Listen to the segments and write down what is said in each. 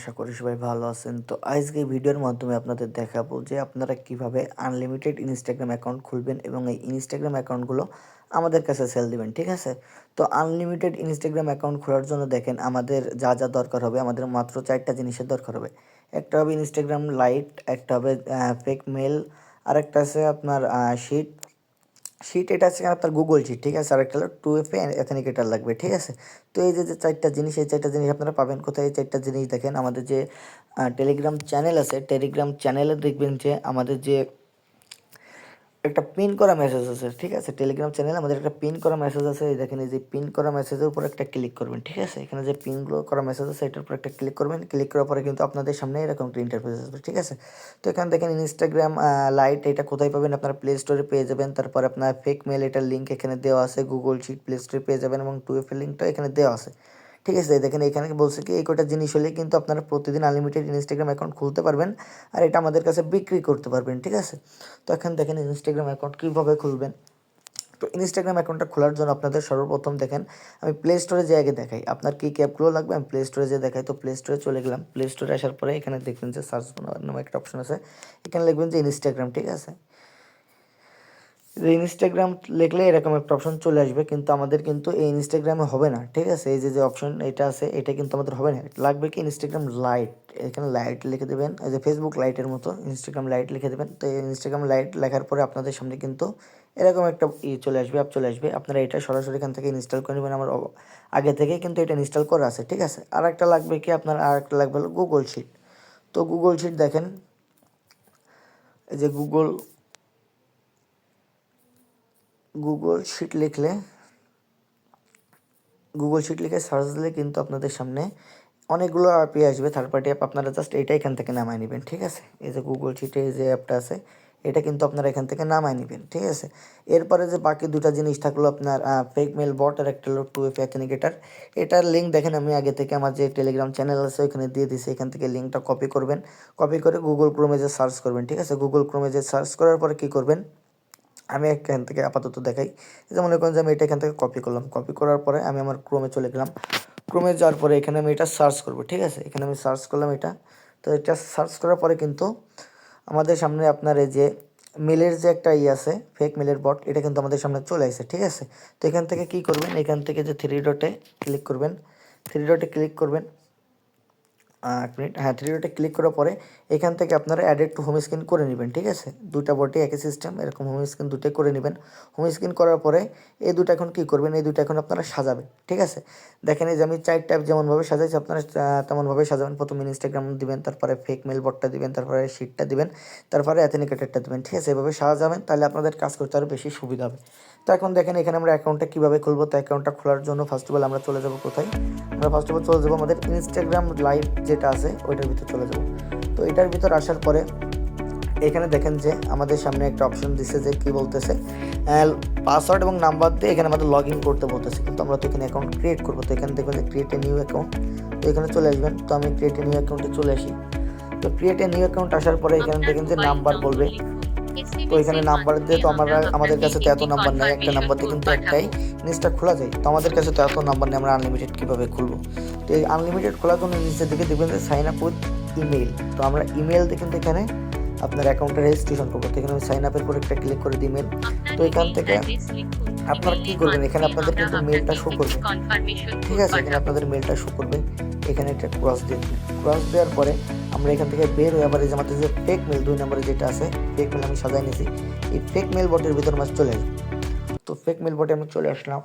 আশা করি সবাই ভালো আছেন। তো আজকে ভিডিওর মাধ্যমে আপনাদের দেখাবো যে আপনারা কীভাবে আনলিমিটেড ইনস্টাগ্রাম অ্যাকাউন্ট খুলবেন এবং এই ইনস্টাগ্রাম অ্যাকাউন্টগুলো আমাদের কাছে সেল দিবেন, ঠিক আছে? তো আনলিমিটেড ইনস্টাগ্রাম অ্যাকাউন্ট খোলার জন্য দেখেন আমাদের যা যা দরকার হবে, আমাদের মাত্র চারটা জিনিসের দরকার হবে। একটা হবে ইনস্টাগ্রাম লাইট একটা হবে ফেক মেল আর একটা আছে আপনার শিট শিট এটা আছে আপনার গুগল শিট ঠিক আছে? আর একটা হলো টু এফ এথেনিকেটার লাগবে, ঠিক আছে? তো এই যে যে চারটা জিনিস, এই চারটা জিনিস আপনারা পাবেন কোথায়? এই চারটা জিনিস দেখেন, আমাদের যে টেলিগ্রাম চ্যানেল আছে টেলিগ্রাম চ্যানেলে দেখবেন যে, আমাদের যে একটা পিন করা মেসেজ আছে, ঠিক আছে? টেলিগ্রাম চ্যানেলে আমাদের একটা পিন করা মেসেজ আছে দেখেন এই যে পিন করা মেসেজের উপর একটা ক্লিক করবেন, ঠিক আছে? এখানে যে পিনগুলো করা মেসেজ আছে, এটার উপর একটা ক্লিক করবেন ক্লিক করার পরে কিন্তু আপনাদের সামনে এরকম একটা ইন্টারফেস আসবে, ঠিক আছে? তো এখানে দেখেন ইনস্টাগ্রাম লাইট এটা কোথায় পাবেন? আপনার প্লে স্টোরে পেয়ে যাবেন, তারপর আপনার ফেক মেল এটার লিঙ্ক এখানে দেওয়া আছে গুগল শিট প্লে স্টোরে পেয়ে যাবেন এবং টু এফের লিঙ্কটা এখানে দেওয়া আছে। ঠিক আছে দেখেন এখানে বলছে কি, এই কটা জিনিস হলে কিন্তু আপনারা প্রতিদিন আনলিমিটেড ইনস্টাগ্রাম অ্যাকাউন্ট খুলতে পারবেন আর এটা আমাদের কাছে বিক্রি করতে পারবেন, ঠিক আছে? তো এখন দেখেন ইনস্টাগ্রাম অ্যাকাউন্ট কীভাবে খুলবেন? তো ইনস্টাগ্রাম অ্যাকাউন্টটা খোলার জন্য আপনাদের সর্বপ্রথম দেখেন, আমি প্লে স্টোরে যে আগে দেখাই। আপনার কী কী অ্যাপগুলো লাগবে? আমি প্লে স্টোরে যে দেখাই। তো প্লে স্টোরে চলে গেলাম। প্লে স্টোরে আসার পরে এখানে দেখবেন যে সার্চ নামে একটা অপশন আছে। এখানে লিখবেন যে ইনস্টাগ্রাম ঠিক আছে? ইনস্টাগ্রাম লিখলে এরকম একটা অপশন চলে আসবে, কিন্তু আমাদের কিন্তু এই ইনস্টাগ্রামে হবে না, ঠিক আছে? এই যে যে অপশন এটা আছে, এটা কিন্তু আমাদের হবে না। লাগবে কি ইনস্টাগ্রাম লাইট এখানে লাইট লিখে দেবেন, এই যে ফেসবুক লাইটের মতো ইনস্টাগ্রাম লাইট লিখে দেবেন। তো ইনস্টাগ্রাম লাইট লেখার পরে আপনাদের সামনে কিন্তু এরকম একটা ই চলে আসবে অ্যাপ চলে আসবে। আপনারা এটা সরাসরি এখান থেকে ইনস্টল করে নেবেন। আমার আগে থেকেই কিন্তু এটা ইনস্টল করা আছে, ঠিক আছে? আর একটা লাগবে কি আপনার আর একটা লাগবে গুগল শিট তো গুগল শিট দেখেন, এই যে গুগল গুগল শিট লিখলে গুগল শিট লিখে সার্চ দিলে কিন্তু আপনাদের সামনে অনেকগুলো অ্যাপই আসবে থার্ড পার্টি অ্যাপ আপনারা জাস্ট এটা এখান থেকে নামায় নেবেন, ঠিক আছে? এই যে গুগল শিটে যে অ্যাপটা আছে, এটা কিন্তু আপনারা এখান থেকে নামায় নেবেন, ঠিক আছে? এরপরে যে বাকি দুটা জিনিস থাকল আপনার ফেক মেল বট আর একটা হলো টু এফ অ্যাথেনিকেটার এটার লিঙ্ক দেখেন আমি আগে থেকে আমার যে টেলিগ্রাম চ্যানেল আছে, ওইখানে দিয়ে দিছি, এখান থেকে লিঙ্কটা কপি করবেন কপি করে গুগল ক্রোমে যে সার্চ করবেন, ঠিক আছে? গুগল ক্রোমে যে সার্চ করার পরে কী করবেন? আমি এখান থেকে আপাতত দেখাই। যে মনে করেন যে আমি এটা এখান থেকে কপি করলাম। কপি করার পরে আমি আমার ক্রোমে চলে গেলাম। ক্রোমে যাওয়ার পরে এখানে আমি এটা সার্চ করব, ঠিক আছে? এখানে আমি সার্চ করলাম এটা। তো এটা সার্চ করার পরে কিন্তু আমাদের সামনে আপনার এই যে মেলের যে একটা ই আছে ফেক মেলের বট এটা কিন্তু আমাদের সামনে চলে আসে, ঠিক আছে? তো এখান থেকে কি করবেন? এখান থেকে যে থ্রি ডটে ক্লিক করবেন। থ্রি ডটে ক্লিক করবেন। এক মিনিট। হ্যাঁ থ্রি ডটে ক্লিক করার পরে এখান থেকে আপনারা অ্যাডেড টু হোম স্ক্রিন করে নেবেন, ঠিক আছে? দুটা বটে, একই সিস্টেম এরকম হোম স্ক্রিন দুটোই করে নেবেন। হোম স্ক্রিন করার পরে এই দুটো এখন কী করবেন? এই দুটো এখন আপনারা সাজাবেন, ঠিক আছে? দেখেন এই যে আমি চার টাইপ যেমনভাবে সাজাইছি, আপনারা তেমনভাবে সাজাবেন। প্রথমে ইনস্টাগ্রাম দিবেন, তারপরে ফেক মেল বটটা দিবেন, তারপরে শিটটা দিবেন, তারপরে অ্যাথেনিকেটারটা দিবেন, ঠিক আছে? এভাবে সাজাবেন, তাহলে আপনাদের কাজ করতে আরও বেশি সুবিধা হবে। তো এখন দেখেন এখানে আমরা অ্যাকাউন্টটা কীভাবে খুলবো? তো অ্যাকাউন্টটা খোলার জন্য ফার্স্ট অফ অল আমরা চলে যাব কোথায়? আমরা ফার্স্ট অফ অল চলে যাব আমাদের ইনস্টাগ্রাম লাইভ যেটা আছে, ওইটার ভিতর চলে যাব। তো এটার ভিতর আসার পরে এখানে দেখেন যে আমাদের সামনে একটা অপশন দিছে যে কী বলতেছে? পাসওয়ার্ড এবং নাম্বার দিয়ে এখানে আমাদের লগ ইন করতে বলতেছে। কিন্তু আমরা তো এখানে অ্যাকাউন্ট ক্রিয়েট করব, তো এখানে দেখবেন যে ক্রিয়েট এ নিউ অ্যাকাউন্ট তো এখানে চলে আসবেন। তো আমি ক্রিয়েট এ নিউ অ্যাকাউন্টে চলে আসি। তো ক্রিয়েট এ নিউ অ্যাকাউন্ট আসার পরে এখানে দেখেন যে নাম্বার বলবে। তো এখানে নাম্বার দিয়ে তো আমরা আমাদের কাছে তো এত নাম্বার নেই একটা নাম্বার দিয়ে কিন্তু একটাই জিনিসটা খোলা যায়। তো আমাদের কাছে তো এত নাম্বার নেই আমরা আনলিমিটেড কীভাবে খুলবো? তো এই আনলিমিটেড খোলার জন্য নিচের দিকে দেখবেন যে সাইন আপ উইথ ইমেল তো আমরা ইমেল দিয়ে কিন্তু এখানে আপনার অ্যাকাউন্টের রেজিস্ট্রেশন তো এখানে আমি সাইন আপের পরে একটা ক্লিক করে মেল তো এখান থেকে আপনারা কি করবেন? এখানে আপনাদের কিন্তু মেলটা শো করবে। ঠিক আছে এখানে আপনাদের মেলটা শো করবে। এখানে একটা ক্রস দিয়ে ক্রস দেওয়ার পরে আমরা এখান থেকে বের হয়ে আবার যে আমাদের যে ফেক মেল দুই নম্বরে যেটা আছে ফেক মেল আমি সাজাই নিয়েছি এই ফেক মেল বটের ভিতর মাছ চলে আসবে। তো ফেক মেল বটে আমি চলে আসলাম।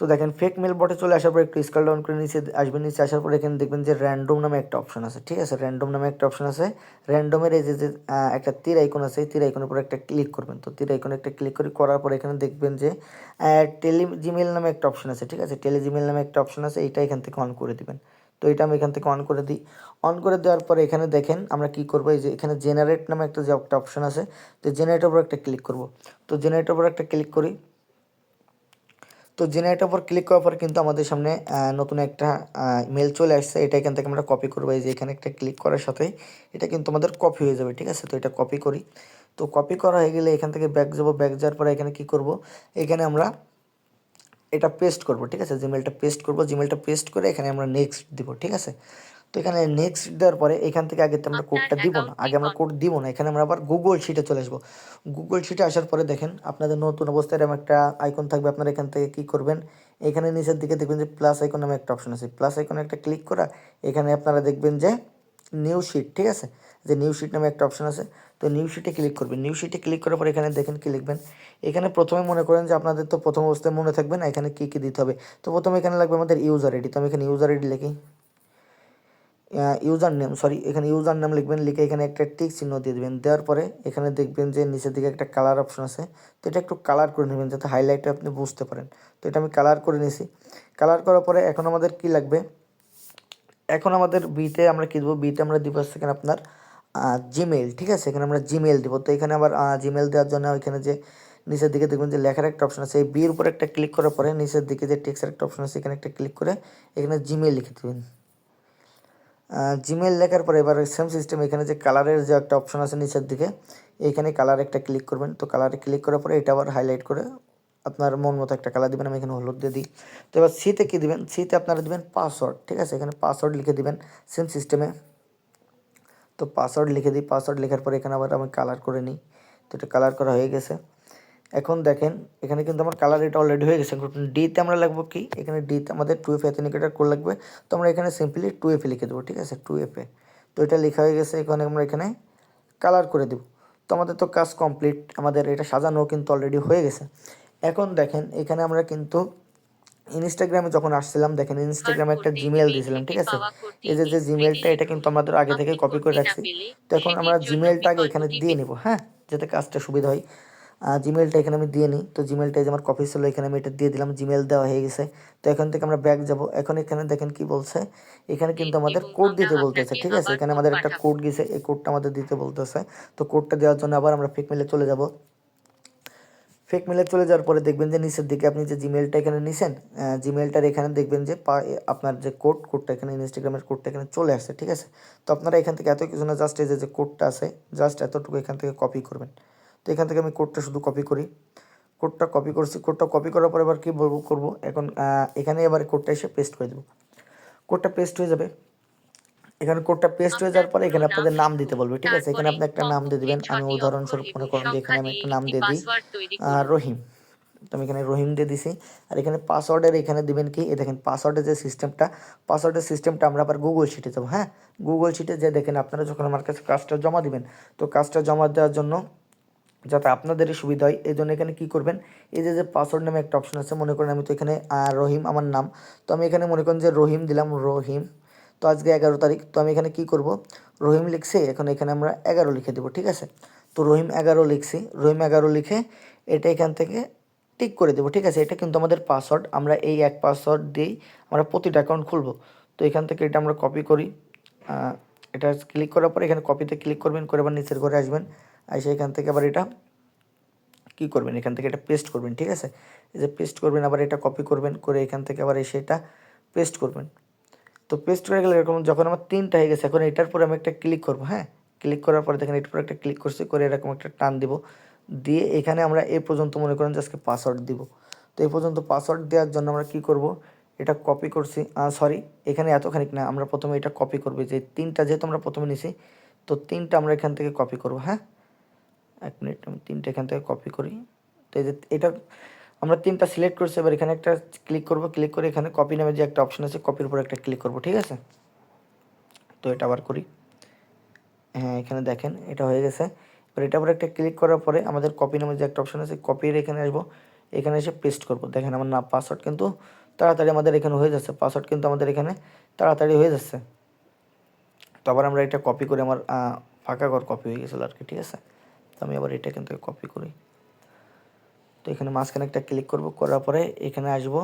তো দেখেন ফেক মেল বটে চলে আসার পর একটু স্কল ডাউন করে নিচে আসবেন নিচে আসার পর এখানে দেখবেন যে র্যান্ডম নামে একটা অপশন আছে, ঠিক আছে? র্যান্ডম নামে একটা অপশন আছে। র্যান্ডমের এই যে যে একটা তীর আইকন আছে, এই তীর আইকনের উপর একটা ক্লিক করবেন। তো তীর আইকনে একটা ক্লিক করে, করার পর এখানে দেখবেন যে টেলি জিমেল নামে একটা অপশন আছে, ঠিক আছে? টেলি জিমেল নামে একটা অপশন আছে, এইটা এখান থেকে অন করে দিবেন। তো এটা আমি এখান থেকে অন করে দিই। অন করে দেওয়ার পরে এখানে দেখেন, আমরা কি করব? এই যে, এখানে জেনারেট নামে একটা যে, একটা অপশন আছে, তো জেনারেটের উপর একটা ক্লিক করব। তো জেনারেটের উপর একটা ক্লিক করি। তো জেনারেটার উপর ক্লিক করার পর কিন্তু আমাদের সামনে নতুন একটা মেল চলে আসছে। এটা এখান থেকে আমরা কপি করব। এই যে এখানে একটা ক্লিক করার সাথে এটা কিন্তু আমাদের কপি হয়ে যাবে, ঠিক আছে? তো এটা কপি করি। তো কপি করা হয়ে গেলে এখান থেকে ব্যাক যাব। ব্যাক যাওয়ার পরে এখানে কি করব? এখানে আমরা এটা পেস্ট করব, ঠিক আছে? জিমেলটা পেস্ট করব। জিমেলটা পেস্ট করে এখানে আমরা নেক্সট দিব, ঠিক আছে? তো এখানে নেক্সট দেওয়ার পরে এখান থেকে আগে তো আমরা কোডটা দিব না আগে আমরা কোড দিব না। এখানে আমরা আবার গুগল শিটে চলে আসব। গুগল শিটে আসার পরে দেখেন আপনাদের নতুন অবস্থায় এরকম একটা আইকন থাকবে আপনারা এখান থেকে কি করবেন? এখানে নিচের দিকে দেখবেন যে প্লাস আইকন নামে একটা অপশন আছে। প্লাস আইকনে একটা ক্লিক করা এখানে আপনারা দেখবেন যে নিউ শিট ঠিক আছে? যে নিউ শিট নামে একটা অপশন আছে। তো নিউ শিটে ক্লিক করবেন। নিউ শিটে ক্লিক করার পর এখানে দেখেন কি লিখবেন? এখানে প্রথমে মনে করেন যে আপনাদের তো প্রথম অবস্থায় মনে থাকবে না এখানে কী কী দিতে হবে? তো প্রথমে এখানে লাগবে আমাদের ইউজার আইডি তো আমি এখানে ইউজার আইডি লিখি। ইউজার নেম সরি এখানে ইউজার নাম লিখবেন, লিখে এখানে একটা টিক চিহ্ন দিয়ে দেবেন। দেওয়ার পরে এখানে দেখবেন যে নিচের দিকে একটা কালার অপশন আছে। তো এটা একটু কালার করে নেবেন যাতে হাইলাইটটা আপনি বুঝতে পারেন। তো এটা আমি কালার করে নিয়েছি। কালার করার পরে এখন আমাদের কি লাগবে? এখন আমাদের বিতে আমরা কী দেবো? বিতে আমরা দিব সেখানে আপনার জিমেল ঠিক আছে? এখানে আমরা জিমেল দিব। তো এখানে আবার জিমেল দেওয়ার জন্য এখানে যে নিচের দিকে দেখবেন যে লেখার একটা অপশন আছে। এই বিয়ের উপর একটা ক্লিক করার পরে নিচের দিকে যে টেক্সের একটা অপশন আছে, এখানে একটা ক্লিক করে এখানে জিমেল লিখে দেবেন। জিমেল লেখার পরে এবার সেম সিস্টেম এখানে যে কালারের যে একটা অপশন আছে নিচের দিকে এখানে কালার একটা ক্লিক করবেন। তো কালারে ক্লিক করার পরে এটা আবার হাইলাইট করে আপনার মন মতো একটা কালার দিবেন। আমি এখানে হলুদ দিয়ে দিই। তো এবার সিতে কী দিবেন? সিতে আপনারা দিবেন পাসওয়ার্ড ঠিক আছে? এখানে পাসওয়ার্ড লিখে দিবেন সেম সিস্টেমে তো পাসওয়ার্ড লিখে দিই। পাসওয়ার্ড লেখার পরে এখানে আবার আমি কালার করে নিই। তো এটা কালার করা হয়ে গেছে। এখন দেখেন এখানে কিন্তু আমার কালার এটা অলরেডি হয়ে গেছে। এখন ডিতে আমরা লাগবো কি? এখানে ডিতে আমাদের টু এফ অ্যাথেনিকেটার কোড লাগবে। তো আমরা এখানে সিম্পলি টু এফে লিখে দেবো ঠিক আছে? টু এফে তো এটা লেখা হয়ে গেছে এখানে আমরা এখানে কালার করে দেবো। তো আমাদের তো কাজ কমপ্লিট আমাদের এটা সাজানো কিন্তু অলরেডি হয়ে গেছে। এখন দেখেন এখানে আমরা কিন্তু ইনস্টাগ্রামে যখন আসছিলাম দেখেন ইনস্টাগ্রামে একটা জিমেল দিয়েছিলাম ঠিক আছে? এই যে যে জিমেলটা এটা কিন্তু আমাদের আগে থেকে কপি করে রাখছি। তো এখন আমরা জিমেলটা আগে এখানে দিয়ে নিব হ্যাঁ? যাতে কাজটা সুবিধা হয়। জিমেলটা এখানে আমি দিয়ে নিই। তো জিমেলটা যে আমার কপি ছিল এখানে আমি এটা দিয়ে দিলাম জিমেল দেওয়া হয়ে গেছে। তো এখান থেকে আমরা ব্যাক যাব। এখন এখানে দেখেন কি বলছে, এখানে কিন্তু আমাদের কোড দিতে বলতেছে, ঠিক আছে? এখানে আমাদের একটা কোড গেছে, এই কোডটা আমাদের দিতে বলতেছে। তো কোডটা দেওয়ার জন্য আবার আমরা ফেক মেলে চলে যাব। ফেক মেলে চলে যাওয়ার পরে দেখবেন যে নিচের দিকে আপনি যে জিমেলটা এখানে নিছেন জিমেলটার এখানে দেখবেন যে আপনার যে কোড কোডটা এখানে ইনস্টাগ্রামের কোডটা এখানে চলে আসছে, ঠিক আছে? তো আপনারা এখান থেকে এত কিছু না জাস্ট এই যে কোডটা আছে জাস্ট এতটুকু এখান থেকে কপি করবেন। তো এখান থেকে আমি কোডটা শুধু কপি করি। কোডটা কপি করছি। কোডটা কপি করার পর এবার কী বলব, করব? এখন এখানে এবার কোডটা এসে পেস্ট করে দেবো। কোডটা পেস্ট হয়ে যাবে। এখানে কোডটা পেস্ট হয়ে যাওয়ার পরে এখানে আপনাদের নাম দিতে বলবে, ঠিক আছে? এখানে আপনি একটা নাম দিয়ে দিবেন। আমি উদাহরণস্বরূপ মনে করেন যে এখানে আমি একটা নাম দিয়ে দিই রহিম। তো আমি এখানে রহিম দিয়ে দিছি। আর এখানে পাসওয়ার্ডের এখানে দিবেন কি? এ দেখেন পাসওয়ার্ডের যে সিস্টেমটা পাসওয়ার্ডের সিস্টেমটা আমরা আবার গুগল শিটে যাব হ্যাঁ? গুগল শিটে যে দেখেন, আপনারা যখন আমার কাছে কাজটা জমা দিবেন, তো কাজটা জমা দেওয়ার জন্য যাতে আপনাদেরই সুবিধা হয়। এই জন্য এখানে কী করবেন? এই যে যে পাসওয়ার্ড নামে একটা অপশন আছে, মনে করেন আমি তো এখানে রহিম আমার নাম। তো আমি এখানে মনে করেন যে রহিম দিলাম, রহিম। তো আজকে এগারো তারিখ, তো আমি এখানে কি করব? রহিম লিখছি, এখন এখানে আমরা এগারো লিখে দেবো, ঠিক আছে? তো রহিম এগারো লিখছি, রহিম এগারো লিখে এটা এখান থেকে টিক করে দেবো, ঠিক আছে? এটা কিন্তু আমাদের পাসওয়ার্ড আমরা এই এক পাসওয়ার্ড দিয়েই আমরা প্রতিটা অ্যাকাউন্ট খুলবো। তো এখান থেকে এটা আমরা কপি করি। এটা ক্লিক করার পরে এখানে কপিতে ক্লিক করবেন, করে আবার নিচের ঘরে আসবেন। এসে এখান থেকে আবার এটা কি করবেন? এখান থেকে এটা পেস্ট করবেন, ঠিক আছে? এই যে পেস্ট করবেন, আবার এটা কপি করবেন, করে এখান থেকে আবার এসে এটা পেস্ট করবেন। তো পেস্ট করে গেলে এরকম যখন আমার তিনটা হয়ে গেছে, এখন এটার পরে আমি একটা ক্লিক করব হ্যাঁ? ক্লিক করার পরে দেখেন, এটার পরে একটা ক্লিক করছি, করে এরকম একটা টান দিব। দিয়ে এখানে আমরা এ পর্যন্ত মনে করেন যে আজকে পাসওয়ার্ড দিব। তো এই পর্যন্ত পাসওয়ার্ড দেওয়ার জন্য আমরা কি করব? এটা কপি করছি সরি এখানে এতখানিক না, আমরা প্রথমে এটা কপি করব। যে তিনটা যেহেতু আমরা প্রথমে নিছি, তো তিনটা আমরা এখান থেকে কপি করব হ্যাঁ? এক মিনিট, আমি তিনটা এখান থেকে কপি করি। তো এই যে এটা, আমরা তিনটা সিলেক্ট করছি, এবার এখানে একটা ক্লিক করব ক্লিক করে এখানে কপি নামে যে একটা অপশন আছে কপির উপর একটা ক্লিক করব, ঠিক আছে? তো এটা আবার করি। হ্যাঁ এখানে দেখেন, এটা হয়ে গেছে। এবার এটা আবার একটা ক্লিক করার পরে আমাদের কপি নামে যে একটা অপশন আছে কপির এখানে আসব। এখানে এসে পেস্ট করব। দেখেন আমার না পাসওয়ার্ড কিন্তু তাড়াতাড়ি আমাদের এখানে হয়ে যাচ্ছে। পাসওয়ার্ড কিন্তু আমাদের এখানে তাড়াতাড়ি হয়ে যাচ্ছে। তো আবার আমরা এটা কপি করে আমার ফাঁকা ঘর কপি হয়ে গেছিল আর কি ঠিক আছে? তো আমি আবার এটা কিন্তু কপি করি। তো এখানে মাঝখানে একটা ক্লিক করব, করার পরে এখানে আসব,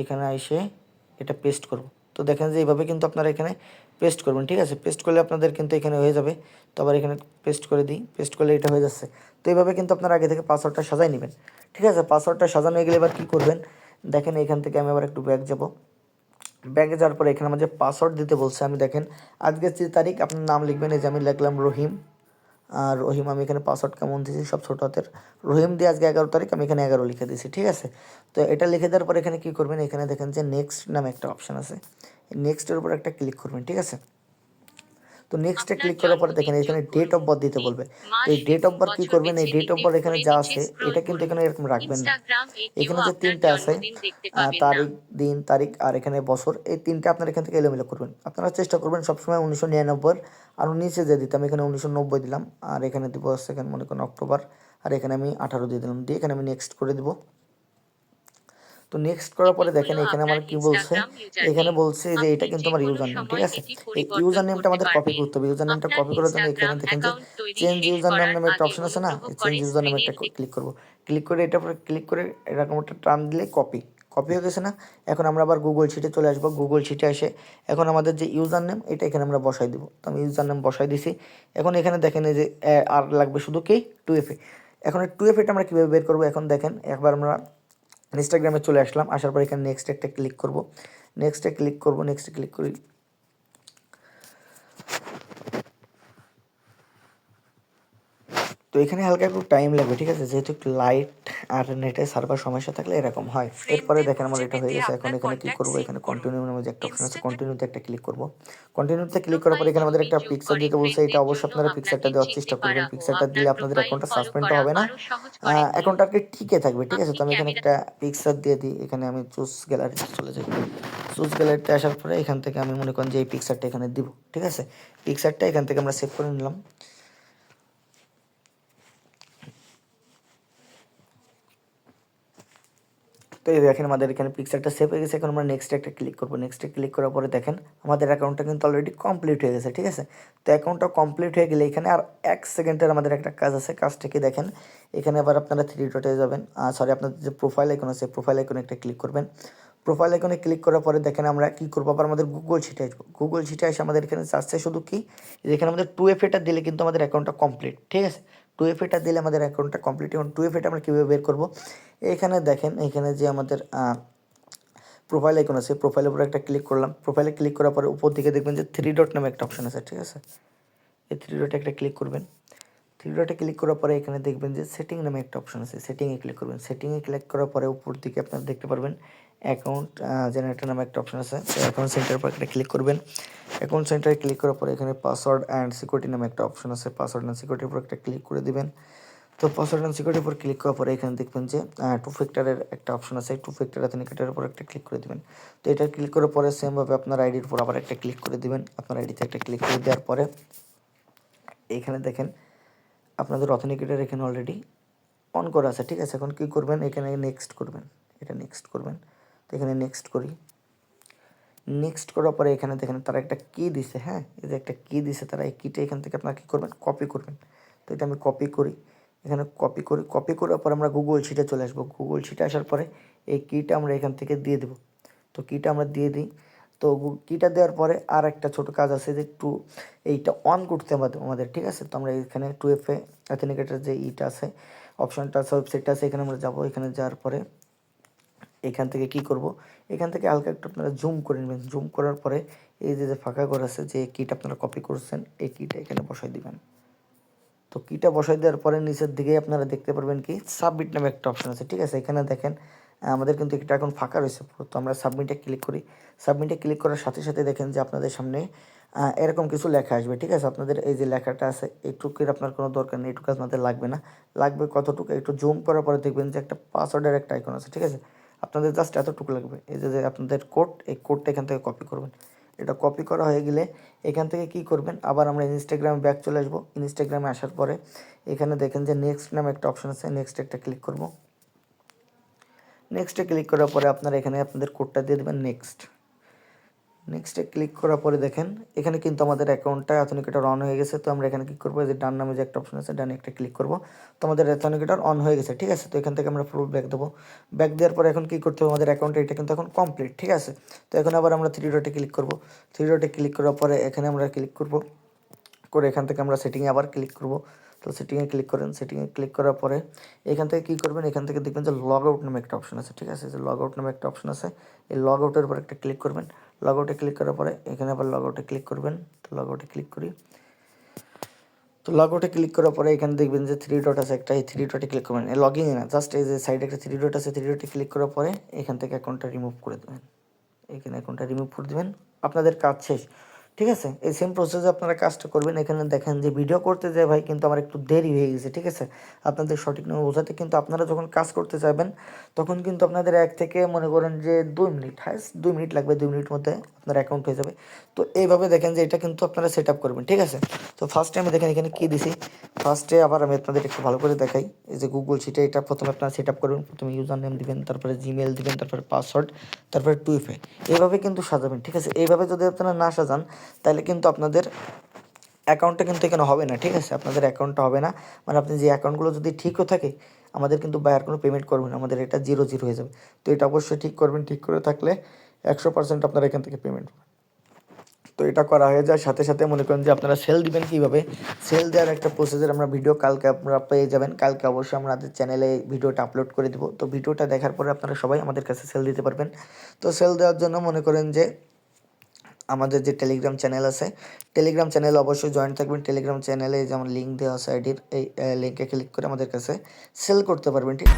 এখানে এসে এটা পেস্ট করব। তো দেখেন যে এইভাবে কিন্তু আপনারা এখানে পেস্ট করবেন, ঠিক আছে? পেস্ট করলে আপনাদের কিন্তু এখানে হয়ে যাবে। তো আবার এখানে পেস্ট করে দিই পেস্ট করলে এটা হয়ে যাচ্ছে। তো এইভাবে কিন্তু আপনারা আগে থেকে পাসওয়ার্ডটা সাজাই নেবেন, ঠিক আছে? পাসওয়ার্ডটা সাজানো হয়ে গেলে এবার কী করবেন? দেখেন এখান থেকে আমি আবার একটু ব্যাগ যাব। ব্যাগে যাওয়ার পরে এখানে আমাদের পাসওয়ার্ড দিতে বলছে, আমি দেখেন, আজকের যে তারিখ আপনার নাম লিখবেন, এই যে আমি লিখলাম রহিম। আর রহিম, আমি এখানে পাসওয়ার্ড কেমন দিয়েছি? সব ছোটো হাতের। রহিম দিয়ে আজকে এগারো তারিখ, আমি এখানে এগারো লিখে দিয়েছি, ঠিক আছে? তো এটা লিখে দেওয়ার পর এখানে কী করবেন? এখানে দেখেন যে নেক্সট নামে একটা অপশান আছে। নেক্সটের উপর একটা ক্লিক করবেন, ঠিক আছে? তো নেক্সটে ক্লিক করার পরে দেখেন এখানে ডেট অফ বার্থ দিতে বলবে। এই ডেট অফ বার্থ কি করবেন? এই ডেট অফ বার্থ এখানে যা আছে এটা কিন্তু এখানে এরকম রাখবেন না। এখানে যে তিনটা আছে তারিখ দিন তারিখ আর এখানে বছর। এই তিনটা আপনার এখান থেকে এলোমেলো করবেন। আপনারা চেষ্টা করবেন সবসময় উনিশশো নিরানব্বই আর নিচে যে দিতাম এখানে উনিশশো নব্বই দিলাম। আর এখানে দিব সেকেন্ড মনে করেন অক্টোবর। আর এখানে আমি আঠারো দিয়ে দিলাম। দিয়ে এখানে আমি নেক্সট করে দিব। তো নেক্সট করার পরে দেখেন এখানে আমার কি বলছে? এখানে বলছে যে এটা কিন্তু আমার ইউজার নেম ঠিক আছে? এই ইউজার নেমটা আমাদের কপি করতে হবে। ইউজার নেমটা কপি করার জন্য এখানে দেখেন যে চেঞ্জ ইউজার নেম নামে একটা অপশন আছে না? চেঞ্জ ইউজার নেমে একটা ক্লিক করব। ক্লিক করে এটা পরে ক্লিক করে এরকম একটা টান দিলে কপি কপি হয়ে গেছে না? এখন আমরা আবার গুগল শিটে চলে আসব। গুগল শিটে এসে এখন আমাদের যে ইউজার নেম এটা এখানে আমরা বসাই দিব। তো আমি ইউজার নেম বসাই দিছি। এখন এখানে দেখেন এই যে আর লাগবে শুধু কি? টু এফ এ এখন টু এফ এটা আমরা কীভাবে বের করব? এখন দেখেন একবার আমরা ইনস্টাগ্রামে চলে আসলাম। আসার পর এখানে নেক্সট একটা ক্লিক করব। নেক্সটে ক্লিক করব নেক্সটে ক্লিক করি। তো এখানে হালকা একটু টাইম লাগবে ঠিক আছে? যেহেতু একটু লাইট আর নেটের সার্ভার সমস্যা থাকলে এরকম হয়। এরপরে দেখেন আমার এটা হয়ে গেছে। এখন এখানে কি করব? এখানে কন্টিনিউ নামে যে একটা অপশন আছে। কন্টিনিউতে একটা ক্লিক করব। কন্টিনিউতে ক্লিক করার পর এখানে আমাদের একটা পিকচার দিতে বলছে। এটা অবশ্যই আপনারা পিকচারটা দেওয়ার চেষ্টা করবেন। পিকচারটা দিলে আপনাদের অ্যাকাউন্টটা সাসপেন্ড হবে না। অ্যাকাউন্টটা আর কি টিকে থাকবে ঠিক আছে? তো আমি এখানে একটা পিকচার দিয়ে দিই। এখানে আমি চুজ গ্যালারিতে চলে যাই। চুজ গ্যালারিতে আসার পরে এখান থেকে আমি মনে করেন যে এই পিকচারটা এখানে দিব ঠিক আছে? পিকচারটা এখান থেকে আমরা সেভ করে নিলাম। তো এই দেখেন আমাদের এখানে পিকচারটা সেভ হয়ে গেছে, এখন আমরা নেক্সট একটা ক্লিক করব। নেক্সটে ক্লিক করার পরে দেখেন, আমাদের অ্যাকাউন্টটা কিন্তু অলরেডি কমপ্লিট হয়ে গেছে, ঠিক আছে? তো অ্যাকাউন্টটা কমপ্লিট হয়ে গেলে এখানে আর এক সেকেন্ডের আমাদের একটা কাজ আছে কাজটাকে দেখেন? এখানে আবার আপনারা থ্রি ডটে যাবেন সরি আপনাদের যে প্রোফাইল আইকন আছে প্রোফাইল আইকনে একটা ক্লিক করবেন। প্রোফাইল আইকনে ক্লিক করার পরে দেখেন আমরা কী করব? আবার আমাদের গুগল শিটে আসব গুগল শিটে এসে আমাদের এখানে চাচ্ছে শুধু কি? এখানে আমাদের টু এফ এটা দিলে কিন্তু আমাদের অ্যাকাউন্টটা কমপ্লিট ঠিক আছে? টু এফ এটা দিলে আমাদের অ্যাকাউন্টটা কমপ্লিট এবং টু এফ এটা আমরা কীভাবে বের করব? এখানে দেখেন, এখানে যে আমাদের প্রোফাইল আইকন আছে প্রোফাইলের উপরে একটা ক্লিক করলাম। প্রোফাইলে ক্লিক করার পরে উপর দিকে দেখবেন যে থ্রি ডট নামে একটা অপশন আছে, ঠিক আছে? এই থ্রি ডটে একটা ক্লিক করবেন। থ্রি ডটে ক্লিক করার পরে এখানে দেখবেন যে সেটিং নামে একটা অপশন আছে সেটিংয়ে ক্লিক করবেন। সেটিংয়ে ক্লিক করার পরে উপর দিকে আপনারা দেখতে পারবেন অ্যাকাউন্ট জেনারেটর নামে একটা অপশন আছে অ্যাকাউন্ট সেন্টার পর একটা ক্লিক করবেন। অ্যাকাউন্ট সেন্টারে ক্লিক করার পরে এখানে পাসওয়ার্ড অ্যান্ড সিকিউরিটি নামে একটা অপশন আছে পাসওয়ার্ড অ্যান্ড সিকিউরিটির উপর একটা ক্লিক করে দিবেন। তো পাসওয়ার্ড অ্যান্ড সিকিউরিটির উপর ক্লিক করার পরে এখানে দেখবেন যে টু ফ্যাক্টরের একটা অপশন আছে টু ফ্যাক্টর অথেন্টিকেটের উপর একটা ক্লিক করে দিবেন। তো এটা ক্লিক করার পরে সেমভাবে আপনার আইডির উপর আবার একটা ক্লিক করে দিবেন। আপনার আইডিতে একটা ক্লিক করে দেওয়ার পরে এখানে দেখেন, আপনাদের অথেন্টিকেটার এখানে অলরেডি অন করা আছে, ঠিক আছে? এখন কী করবেন? এখানে নেক্সট করবেন, এটা নেক্সট করবেন। তো এখানে নেক্সট করি। নেক্সট করার পরে এখানে দেখেন তারা একটা কি দিছে হ্যাঁ? এই যে একটা কি দিছে তারা এই কিটা এখান থেকে আপনারা কী করবেন? কপি করবেন। তো এটা আমি কপি করি। এখানে কপি করি। কপি করার পর আমরা গুগল শিটে চলে আসব। গুগল শিটে আসার পরে এই কিটা আমরা এখান থেকে দিয়ে দেবো। তো কিটা আমরা দিয়ে দিই। তো কিটা দেওয়ার পরে আর একটা ছোটো কাজ আছে যে টু এইটা অন করতে হবে আমাদের, ঠিক আছে? তো আমরা এখানে টু এফ এ অথেন্টিকেটার যে ইটা আছে অপশনটা আছে ওয়েবসাইটটা আছে, এখানে আমরা যাব। এখানে যাওয়ার পরে এখান থেকে কি করব? এখান থেকে হালকা একটু আপনারা জুম করে নেবেন। জুম করার পরে এই যে যে ফাঁকা ঘর আছে, যে কিটা আপনারা কপি করছেন, এই কিটা এখানে বসাই দিবেন। তো কিটা বসাই দেওয়ার পরে নিচের দিকে আপনারা দেখতে পারবেন কি সাবমিট নামে একটা অপশন আছে। ঠিক আছে, এখানে দেখেন, আমাদের কিন্তু এটা এখন ফাঁকা রয়েছে। তো আমরা সাবমিটে ক্লিক করি। সাবমিটে ক্লিক করার সাথে সাথে দেখেন যে আপনাদের সামনে এরকম কিছু লেখা আসবে। ঠিক আছে, আপনাদের এই যে লেখাটা আছে এইটুকুর আপনার কোনো দরকার নেই এইটুকু আপনাদের লাগবে না। লাগবে কতটুকু? একটু জুম করার পরে দেখবেন যে একটা পাসওয়ার্ডের একটা আইকন আছে। ঠিক আছে আপনাদের জাস্ট এতটুকু লাগবে। এই যে আপনাদের কোড এই কোডটা এখান থেকে কপি করবেন। এটা কপি করা হয়ে গেলে এখান থেকে কি করবেন? আবার আমরা ইনস্টাগ্রামে ব্যাক চলে আসব। ইনস্টাগ্রামে আসার পরে এখানে দেখেন যে নেক্সট নামে একটা অপশন আছে। নেক্সট একটা ক্লিক করব। নেক্সটে ক্লিক করার পরে আপনারা এখানে আপনাদের কোডটা দিয়ে দেবেন নেক্সট নেক্সটে ক্লিক করার পরে দেখেন, এখানে কিন্তু আমাদের অ্যাকাউন্টটা অ্যাথনিকেটার অন হয়ে গেছে। তো আমরা এখানে কি করব? যে ডান নামে যে একটা অপশন আছে, ডানে একটা ক্লিক করব। তো আমাদের অথেন্টিকেটার অন হয়ে গেছে, ঠিক আছে? তো এখান থেকে আমরা ফুল ব্যাক দেবো। ব্যাক দেওয়ার পরে এখন কি করতে হবে? আমাদের অ্যাকাউন্টে এটা কিন্তু এখন কমপ্লিট ঠিক আছে? তো এখন আবার আমরা থ্রি ডটে ক্লিক করব। থ্রি ডটে ক্লিক করার পরে এখানে আমরা ক্লিক করব। করে এখান থেকে আমরা সেটিংয়ে আবার ক্লিক করব। তো সেটিংয়ে ক্লিক করেন সেটিংয়ে ক্লিক করার পরে এখান থেকে কী করবেন? এখান থেকে দেখবেন যে লগ আউট নামে একটা অপশন আছে, ঠিক আছে? যে লগ আউট নামে একটা অপশন আছে। এই লগ আউটের উপর একটা ক্লিক করবেন। লগ আউটে ক্লিক করার পরে এখানে আবার লগ আউটে ক্লিক করবেন। তো লগ আউটে ক্লিক করি। তো লগ আউটে ক্লিক করার পরে এখানে দেখবেন যে থ্রি ডট আছে একটা, এই থ্রি ডটে ক্লিক করবেন। লগ ইন না জাস্ট এই যে সাইডে একটা থ্রি ডট আছে থ্রি ডটে ক্লিক করার পরে এখান থেকে অ্যাকাউন্টটা রিমুভ করে দেবেন। এখানে অ্যাকাউন্টটা রিমুভ করে দেবেন। আপনাদের কাজ শেষ। ঠিক আছে? এই সেম প্রসেসে আপনারা কাজটা করবেন। এখানে দেখেন যে ভিডিও করতে যায় ভাই, কিন্তু আমার একটু দেরি হয়ে গেছে, ঠিক আছে? আপনাদের সঠিক নামে বোঝাতে কিন্তু আপনারা যখন কাজ করতে চাইবেন তখন কিন্তু আপনাদের এক থেকে মনে করেন যে দুই মিনিট হাইস দুই মিনিট লাগবে, দুই মিনিট মধ্যে আপনার অ্যাকাউন্ট হয়ে যাবে। তো এইভাবে দেখেন যে এটা কিন্তু আপনারা সেট আপ করবেন, ঠিক আছে? তো ফার্স্টে আমি দেখেন এখানে কী দিছি? ফার্স্টে আবার আমি আপনাদের একটু ভালো করে দেখাই। এই যে গুগল শিটে এটা প্রথমে আপনারা সেট আপ করবেন, প্রথমে ইউজার নেম দিবেন, তারপরে জিমেল দিবেন, তারপরে পাসওয়ার্ড তারপরে টুইফে এইভাবে কিন্তু সাজাবেন, ঠিক আছে? এইভাবে যদি আপনারা না সাজান তাহলে কিন্তু আপনাদের অ্যাকাউন্টটা কিন্তু এখানে হবে না, ঠিক আছে? আপনাদের অ্যাকাউন্টটা হবে না। মানে আপনি যে অ্যাকাউন্টগুলো যদি ঠিকও থাকে, আমাদের কিন্তু বায়ার কোনো পেমেন্ট করবেন না, আমাদের এটা জিরো জিরো হয়ে যাবে। তো এটা অবশ্যই ঠিক করবেন, ঠিক করে থাকলে একশো পার্সেন্ট আপনারা এখান থেকে পেমেন্ট তো এটা করা হয়ে যায়, সাথে সাথে মনে করেন যে আপনারা সেল দিবেন কীভাবে? সেল দেওয়ার একটা প্রসেসের আমরা ভিডিও কালকে আপনারা পেয়ে যাবেন। কালকে অবশ্যই আমাদের চ্যানেলে ভিডিওটা আপলোড করে দেবো। তো ভিডিওটা দেখার পরে আপনারা সবাই আমাদের কাছে সেল দিতে পারবেন। তো সেল দেওয়ার জন্য মনে করেন যে আমাদের যে টেলিগ্রাম চ্যানেল আছে টেলিগ্রাম চ্যানেল অবশ্যই জয়েন থাকবেন। টেলিগ্রাম চ্যানেলে যেমন লিঙ্ক দেওয়া আছে আইডির এই লিঙ্কে ক্লিক করে আমাদের কাছে সেল করতে পারবেন, ঠিক